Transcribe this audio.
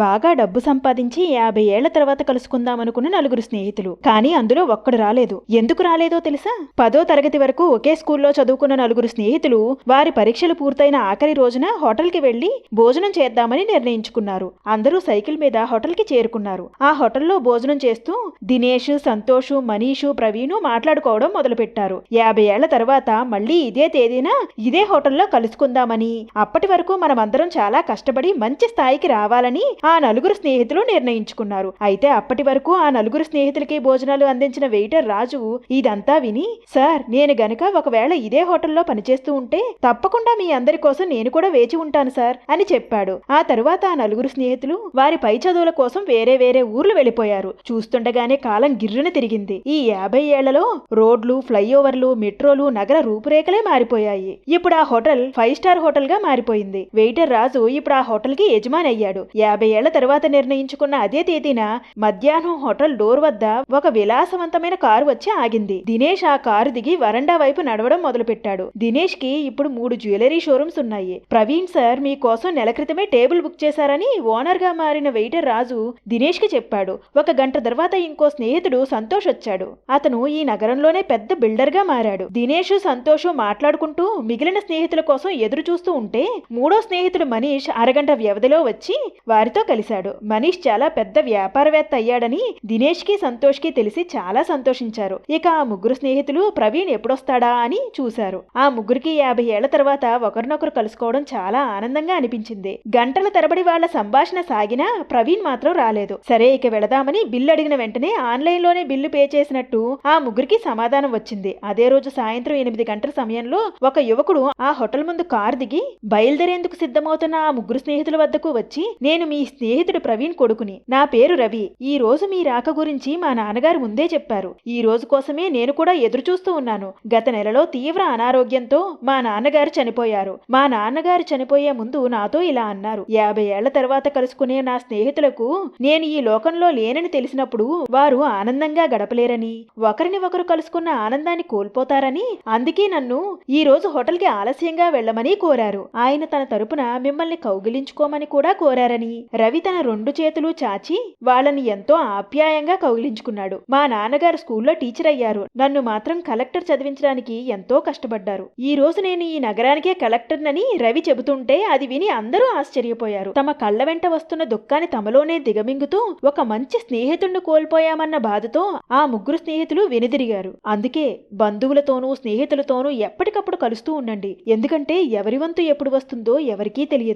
బాగా డబ్బు సంపాదించి యాభై ఏళ్ళ తర్వాత కలుసుకుందామనుకున్న నలుగురు స్నేహితులు. కానీ అందులో ఒక్కడు రాలేదు. ఎందుకు రాలేదో తెలుసా? పదో తరగతి వరకు ఒకే స్కూల్లో చదువుకున్న నలుగురు స్నేహితులు వారి పరీక్షలు పూర్తయిన ఆఖరి రోజున హోటల్కి వెళ్ళి భోజనం చేద్దామని నిర్ణయించుకున్నారు. అందరూ సైకిల్ మీద హోటల్కి చేరుకున్నారు. ఆ హోటల్లో భోజనం చేస్తూ దినేష్ సంతోష్ మనీషు ప్రవీణు మాట్లాడుకోవడం మొదలుపెట్టారు. యాభై ఏళ్ళ తర్వాత మళ్ళీ ఇదే తేదీన ఇదే హోటల్లో కలుసుకుందామని అప్పటి వరకు మనమందరం చాలా కష్టపడి మంచి స్థాయికి రావాలని ఆ ఆ నలుగురు స్నేహితులు నిర్ణయించుకున్నారు. అయితే అప్పటి వరకు ఆ నలుగురు స్నేహితులకి భోజనాలు అందించిన వెయిటర్ రాజు ఇదంతా విని సార్ నేను గనుక ఒకవేళ ఇదే హోటల్లో పనిచేస్తూ ఉంటే తప్పకుండా మీ అందరి కోసం నేను కూడా వేచి ఉంటాను సార్ అని చెప్పాడు. ఆ తరువాత ఆ నలుగురు స్నేహితులు వారి పై చదువుల కోసం వేరే వేరే ఊర్లు వెళ్ళిపోయారు. చూస్తుండగానే కాలం గిర్రున తిరిగింది. ఈ యాభై ఏళ్ళలో రోడ్లు ఫ్లైఓవర్లు మెట్రోలు నగర రూపురేఖలే మారిపోయాయి. ఇప్పుడు ఆ హోటల్ ఫైవ్ స్టార్ హోటల్గా మారిపోయింది. వెయిటర్ రాజు ఇప్పుడు ఆ హోటల్కి యజమాని అయ్యాడు. యాభై ఏళ్ళ తర్వాత నిర్ణయించుకున్న అదే తేదీన మధ్యాహ్నం హోటల్ డోర్ వద్ద ఒక విలాసవంతమైన కారు వచ్చి ఆగింది. దినేష్ ఆ కారు దిగి వరండా వైపు నడవడం మొదలుపెట్టాడు. దినేష్కి ఇప్పుడు మూడు జ్యువెలరీ షోరూమ్స్ ఉన్నాయి. ప్రవీణ్ సార్ మీకోసం నెల క్రితమే టేబుల్ బుక్ చేశారని ఓనర్గా మారిన వెయిటర్ రాజు దినేష్కి చెప్పాడు. ఒక గంట తర్వాత ఇంకో స్నేహితుడు సంతోష్ వచ్చాడు. అతను ఈ నగరంలోనే పెద్ద బిల్డర్గా మారాడు. దినేష్ సంతోష్ మాట్లాడుకుంటూ మిగిలిన స్నేహితుల కోసం ఎదురు చూస్తూ ఉంటే మూడో స్నేహితుడు మనీష్ అరగంట వ్యవధిలో వచ్చి వారితో కలిశాడు. మనీష్ చాలా పెద్ద వ్యాపారవేత్త అయ్యాడని దినేష్కి సంతోష్కి తెలిసి చాలా సంతోషించారు. ఇక ఆ ముగ్గురు స్నేహితులు ప్రవీణ్ ఎప్పుడొస్తాడా? అని చూశారు. ఆ ముగ్గురికి యాభై ఏళ్ళ తర్వాత ఒకరినొకరు కలుసుకోవడం చాలా ఆనందంగా అనిపించింది. గంటల తరబడి వాళ్ళ సంభాషణ సాగినా ప్రవీణ్ మాత్రం రాలేదు. సరే ఇక వెళదామని బిల్లు అడిగిన వెంటనే ఆన్లైన్లోనే బిల్లు పే చేసినట్టు ఆ ముగ్గురికి సమాధానం వచ్చింది. అదే రోజు సాయంత్రం ఎనిమిది గంటల సమయంలో ఒక యువకుడు ఆ హోటల్ ముందు కారు దిగి బయలుదేరేందుకు సిద్ధమవుతున్న ఆ ముగ్గురు స్నేహితుల వద్దకు వచ్చి నేను మీ స్నేహితుడు ప్రవీణ్ కొడుకుని. నా పేరు రవి. ఈ రోజు మీ రాక గురించి మా నాన్నగారు ముందే చెప్పారు. ఈ రోజు కోసమే నేను కూడా ఎదురుచూస్తూ ఉన్నాను. గత నెలలో తీవ్ర అనారోగ్యంతో మా నాన్నగారు చనిపోయారు. మా నాన్నగారు చనిపోయే ముందు నాతో ఇలా అన్నారు. యాభై ఏళ్ళ తర్వాత కలుసుకునే నా స్నేహితులకు నేను ఈ లోకంలో లేనని తెలిసినప్పుడు వారు ఆనందంగా గడపలేరని ఒకరిని ఒకరు కలుసుకున్న ఆనందాన్ని కోల్పోతారని అందుకే నన్ను ఈ రోజు హోటల్కి ఆలస్యంగా వెళ్ళమని కోరారు. ఆయన తన తరపున మిమ్మల్ని కౌగిలించుకోమని కూడా కోరారని రవి తన రెండు చేతులు చాచి వాళ్ళని ఎంతో ఆప్యాయంగా కౌగిలించుకున్నాడు. మా నాన్నగారు స్కూల్లో టీచర్ అయ్యారు. నన్ను మాత్రం కలెక్టర్ చదివించడానికి ఎంతో కష్టపడ్డారు. ఈ రోజు నేను ఈ నగరానికే కలెక్టర్నని రవి చెబుతుంటే అది విని అందరూ ఆశ్చర్యపోయారు. తమ కళ్ళ వెంట వస్తున్న దుఃఖాన్ని తమలోనే దిగమింగుతూ ఒక మంచి స్నేహితుణ్ణి కోల్పోయామన్న బాధతో ఆ ముగ్గురు స్నేహితులు వెనుదిరిగారు. అందుకే బంధువులతోనూ స్నేహితులతోనూ ఎప్పటికప్పుడు కలుస్తూ ఉండండి. ఎందుకంటే ఎవరి వంతు ఎప్పుడు వస్తుందో ఎవరికీ తెలియదు.